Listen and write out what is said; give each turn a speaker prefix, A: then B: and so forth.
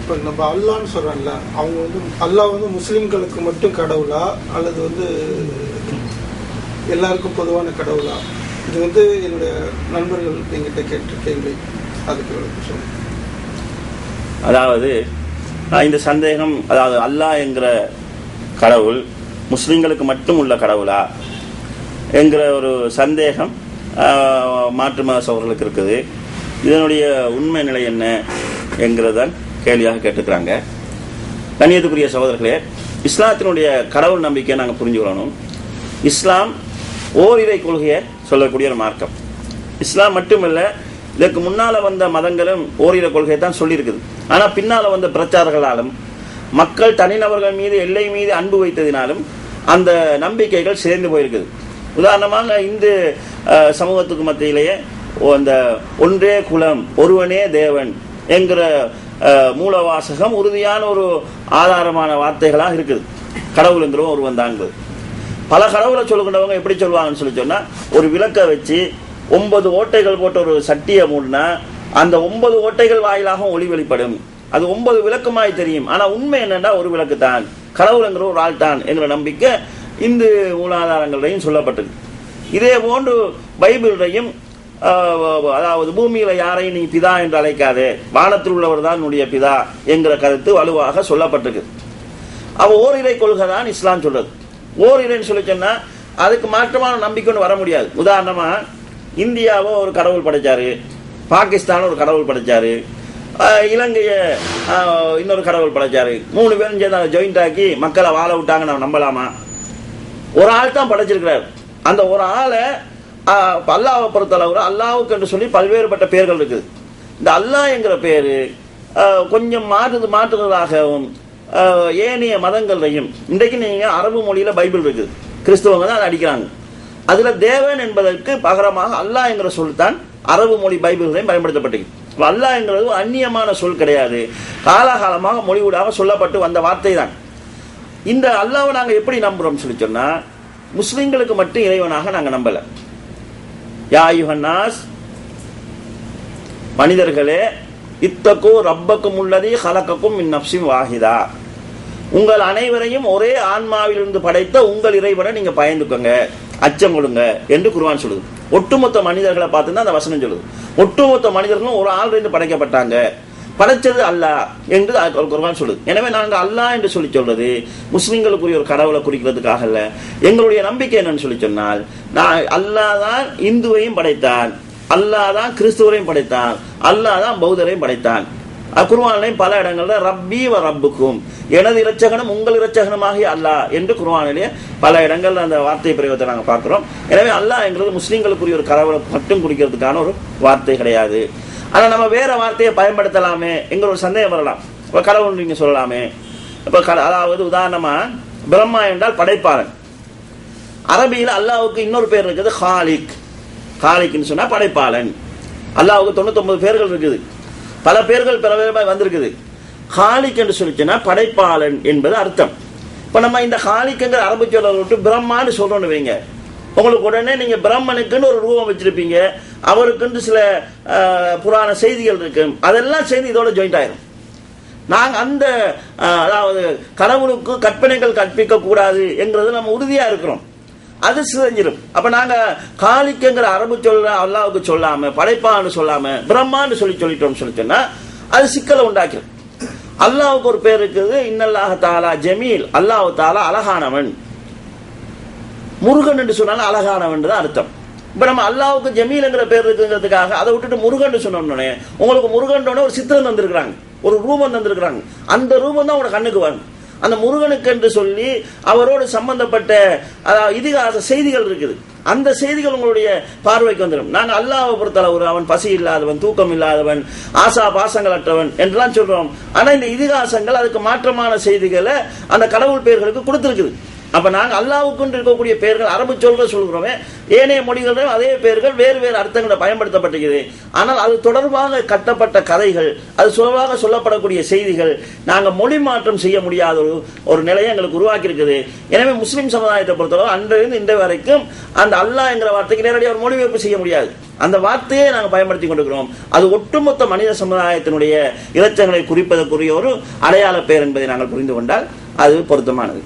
A: இப்போ நம்ம அல்லான்னு சொல்றோம்ல அவங்க வந்து அல்லாஹ் வந்து முஸ்லிம்களுக்கு மட்டும் கடவுளா? அல்லது வந்து எல்லாருக்கும் பொதுவான கடவுளா? இது வந்து என்னுடைய நண்பர்கள் எங்கிட்ட கேட்ட கேள்வி. அதுக்கு விளக்கம் சொல்லுங்க
B: அதாவது இந்த சந்தேகம் அதாவது அல்லாஹ் என்கிற கடவுள் முஸ்லிம்களுக்கு மட்டும் உள்ள கடவுளா? என்கிற ஒரு சந்தேகம் மாற்று மத சோழர்களுக்கு இருக்குது. இதனுடைய உண்மை நிலை என்ன? என்கிறதான் கேள்வியாக கேட்டுக்கிறாங்க கண்ணியத்துக்குரிய சகோதரர்களே இஸ்லாத்தினுடைய கடவுள் நம்பிக்கையை நாங்கள் புரிஞ்சுக்கணும் இஸ்லாம் ஓரிரை கொள்கையை சொல்லக்கூடிய ஒரு மார்க்கம். இஸ்லாம் மட்டுமல்ல இதற்கு முன்னால் வந்த மதங்களும் ஓரிரை கொள்கையை தான் சொல்லியிருக்குது. ஆனால் பின்னால் வந்த பிரச்சாரங்களாலும் மக்கள் தனிநபர்கள் மீது எல்லை மீது அன்பு வைத்ததினாலும் அந்த நம்பிக்கைகள் சேர்ந்து போயிருக்குது. உதாரணமாக இந்து சமூகத்துக்கு மத்தியிலேயே அந்த ஒன்றே குலம் ஒருவனே தேவன் என்கிற மூலவாசகம் உறுதியான ஒரு ஆதாரமான வார்த்தைகளாக இருக்குது. கடவுளுங்கிற ஒரு வந்தாங்கிறது பல கடவுளை சொல்லுகின்றவங்க எப்படி சொல்லுவாங்கன்னு சொல்லி சொன்னால் ஒரு விளக்கை வச்சு ஒன்பது ஓட்டைகள் போட்ட ஒரு சட்டியை மூடினா அந்த ஒன்பது ஓட்டைகள் வாயிலாக ஒளி வெளிப்படும். அது ஒன்பது விளக்குமாய் தெரியும். ஆனால் உண்மை என்னென்னா ஒரு விளக்கு தான். கடவுளுங்கிற ஒரு ஆள் தான் என்கிற நம்பிக்கை இந்து மூலாதாரங்களையும் சொல்லப்பட்டது. இதே போன்று பைபிளையும் அதாவது பூமியில யாரையும் நீ பிதா என்று அழைக்காதே. வானத்தில் உள்ளவர் தான் உன்னுடைய பிதா என்கிற கருத்து வலுவாக சொல்லப்பட்டிருக்கு. அவ ஓரிரை கொள்கை தான் இஸ்லாம் சொல்றது. ஓரிரைன்னு சொல்லி சொன்னா அதுக்கு மாற்றமான நம்பிக்கைன்னு வர முடியாது. உதாரணமா இந்தியாவை ஒரு கடவுள் படைச்சாரு. பாகிஸ்தான் ஒரு கடவுள் படைச்சாரு. இலங்கையை இலங்கைய இன்னொரு கடவுள் படைச்சாரு. மூணு பேரும் சேர்ந்து ஜாயிண்ட் ஆக்கி மக்களை வாழ விட்டாங்க நம்ம நம்பலாமா? ஒரு ஆள் தான் படைச்சிருக்கிறார். அந்த ஒரு ஆளை அல்லாவை பொறுத்த அல்லாஹ்வை பொறுத்தளவு என்று சொல்லி பல்வேறுபட்ட பெயர்கள் இருக்குது. இந்த அல்லாஹ் என்கிற பேர் கொஞ்சம் மாற்றுது மாற்றுறதாகவும் ஏனைய மதங்களையும் இன்றைக்கு நீங்கள் அரபு மொழியில் பைபிள் இருக்குது. கிறிஸ்தவங்க தான் அதை அடிக்கிறாங்க. அதில் தேவன் என்பதற்கு பகரமாக அல்லாஹ் என்கிற சொல் தான் அரபு மொழி பைபிள்களையும் பயன்படுத்தப்பட்டிருக்கு. அல்லா என்கிறது ஒரு அந்நியமான சொல் கிடையாது. காலாகாலமாக மொழியூடாக சொல்லப்பட்டு வந்த வார்த்தை தான். இந்த அல்லாவை நாங்கள் எப்படி நம்புகிறோம்னு சொல்லி சொன்னால் முஸ்லீம்களுக்கு மட்டும் இறைவனாக நாங்கள் நம்பலை. யாயுகன்னாஸ் மனிதர்களே இத்தக்கும் ரப்பக்கும் உள்ளதே ஹலக்கக்கும் மின் வாகிதா வாஹிதா. உங்கள் அனைவரையும் ஒரே ஆன்மாவிலிருந்து படைத்த உங்கள் இறைவனை நீங்க பயந்துக்கோங்க அச்சம் கொடுங்க என்று குருவான் சொல்லுது. ஒட்டுமொத்த மனிதர்களை பார்த்து அந்த வசனம் சொல்லுது. ஒட்டுமொத்த மனிதர்களும் ஒரு ஆள் இருந்து படைக்கப்பட்டாங்க. படைச்சது அல்லாஹ் என்று குர்பான் சொல்லுது. எனவே நாங்கள் அல்லாஹ் என்று சொல்லி சொல்றது முஸ்லிம்களுக்குரிய ஒரு கடவுளை குறிக்கிறதுக்காக அல்ல. எங்களுடைய நம்பிக்கை என்னன்னு சொல்லி சொன்னால் நான் அல்லாஹ் தான் இந்துவையும் படைத்தான். அல்லாஹ் தான் கிறிஸ்துவரையும் படைத்தான். அல்லாஹ் தான் பௌத்தரையும் படைத்தான். குர்வானிலையும் பல இடங்கள்ல ரப்பி வ ரப்புக்கும். எனது இரட்சகனும் உங்கள் இரட்சகனுமாகிய அல்லாஹ் என்று குர்வானிலேயே பல இடங்கள்ல அந்த வார்த்தை பிரயோகத்தை நாங்கள் பார்க்கிறோம். எனவே அல்லாஹ் என்கிறது முஸ்லீம்களுக்குரிய ஒரு கடவுளை மட்டும் குறிக்கிறதுக்கான ஒரு வார்த்தை கிடையாது. ஆனால் நம்ம வேற வார்த்தையை பயன்படுத்தலாமே. என்கிற ஒரு சந்தேகம் வரலாம். இப்போ கடவுள் நீங்கள் சொல்லலாமே. இப்போ க- அதாவது உதாரணமாக பிரம்மா என்றால் படைப்பாளன். அரபியில் அல்லாவுக்கு இன்னொரு பேர் இருக்குது ஹாலிக். ஹாலிக்னு சொன்னால் படைப்பாளன். அல்லாவுக்கு தொண்ணூத்தொம்பது பேர்கள் இருக்குது. பல பேர்கள் பல பேருமாய் வந்திருக்குது. ஹாலிக் என்று சொல்லிச்சுன்னா படைப்பாளன் என்பது அர்த்தம். இப்போ நம்ம இந்த ஹாலிக்குங்கிற அரபு சொல்ல விட்டு பிரம்மான்னு சொல்கிறோன்னு வைங்க. உங்களுக்கு உடனே நீங்க பிரம்மனுக்குன்னு ஒரு ரூபம் வச்சிருப்பீங்க. அவருக்குன்னு சில புராண செய்திகள் இருக்கு. அதெல்லாம் சேர்ந்து இதோட ஜாயிண்ட் ஆயிரும். நாங்கள் அந்த அதாவது கடவுளுக்கு கற்பனைகள் கற்பிக்க கூடாது என்கிறது நம்ம உறுதியா இருக்கிறோம். அது சிதைஞ்சிடும் அப்ப நாங்க காலிக்குங்கிற அரபு சொல்ல அல்லாவுக்கு சொல்லாம படைப்பான்னு சொல்லாம பிரம்மான்னு சொல்லி சொல்லிட்டோம்னு சொல்லி அது சிக்கலை உண்டாக்கிடும் அல்லாவுக்கு ஒரு பேர் இருக்குது இன்னல்லாஹ தாலா ஜமீல். அல்லாஹ் தாலா அழகானவன். முருகன் என்று சொன்னாலும் அழகானவன் தான் அர்த்தம். இப்போ நம்ம அல்லாவுக்கு ஜமீல்ங்கிற பேர் இருக்குங்கிறதுக்காக அதை விட்டுட்டு முருகன் சொன்னோம்னே உங்களுக்கு முருகன் ஒரு சித்திரம் தந்திருக்கிறாங்க. ஒரு ரூபம் தந்திருக்கிறாங்க. அந்த ரூபம் தான் உங்களோட கண்ணுக்கு வரும். அந்த முருகனுக்கு என்று சொல்லி அவரோடு சம்பந்தப்பட்ட இதிகாச செய்திகள் இருக்குது. அந்த செய்திகள் உங்களுடைய பார்வைக்கு வந்துடும். நாங்க அல்லாவை பொறுத்தளவு அவன் பசி இல்லாதவன் தூக்கம் இல்லாதவன் ஆசா பாசங்களற்றவன் என்றெல்லாம் சொல்றோம். ஆனா இந்த இதிகாசங்கள் அதுக்கு மாற்றமான செய்திகளை அந்த கடவுள் பெயர்களுக்கு கொடுத்திருக்குது. அப்போ நாங்கள் அல்லாவுக்கு இருக்கக்கூடிய பெயர்கள் அரபு சொல்கள் சொல்கிறோமே ஏனைய மொழிகளிலும் அதே பெயர்கள் வேறு வேறு அர்த்தங்களை பயன்படுத்தப்பட்டிருக்கிறது ஆனால் அது தொடர்பாக கட்டப்பட்ட கதைகள் அது சுலபமாக சொல்லப்படக்கூடிய செய்திகள் நாங்கள் மொழி மாற்றம் செய்ய முடியாத ஒரு ஒரு நிலையை எங்களுக்கு உருவாக்கியிருக்குது. எனவே முஸ்லீம் சமுதாயத்தை பொறுத்தவரை அன்றிலிருந்து இன்று வரைக்கும் அந்த அல்லாஹ் என்கிற வார்த்தைக்கு நேரடியாக ஒரு மொழிபெயர்ப்பு செய்ய முடியாது. அந்த வார்த்தையை நாங்கள் பயன்படுத்தி கொண்டிருக்கிறோம். அது ஒட்டுமொத்த மனித சமுதாயத்தினுடைய இலச்சங்களை குறிப்பதற்குரிய ஒரு அடையாள பெயர் என்பதை நாங்கள் புரிந்து கொண்டால் அது பொருத்தமானது.